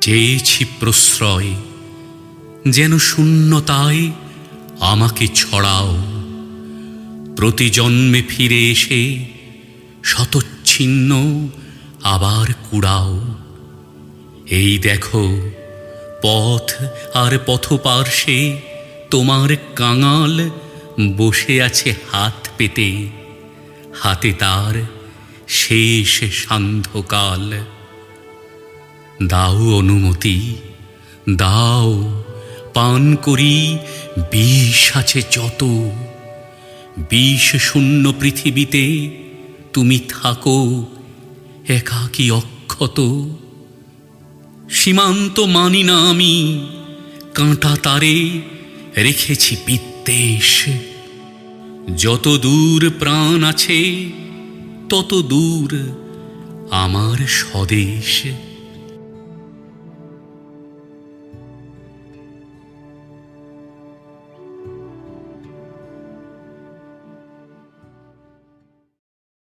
চেয়েছি প্রশ্রয়, যেন শূন্যতায় আমাকে ছড়াও। প্রতি জন্মে ফিরে এসে শতচ্ছিন্ন আবার কুড়াও। এই দেখো, পথ আর পথপার্শ্বে তোমার কাঙাল বসে আছে হাত পেতে, হাতে তার শেষ সান্ধ্যকাল। দাও অনুমতি, দাও। পান করি, বিষ আছে যত। বিষ শূন্য পৃথিবীতে, তুমি থাকো একাকী অক্ষত। সীমান্ত মানি না আমি, কাঁটা তারে রেখেছি বিদ্বেষ। যত দূর প্রাণ আছে, তত দূর আমার স্বদেশ।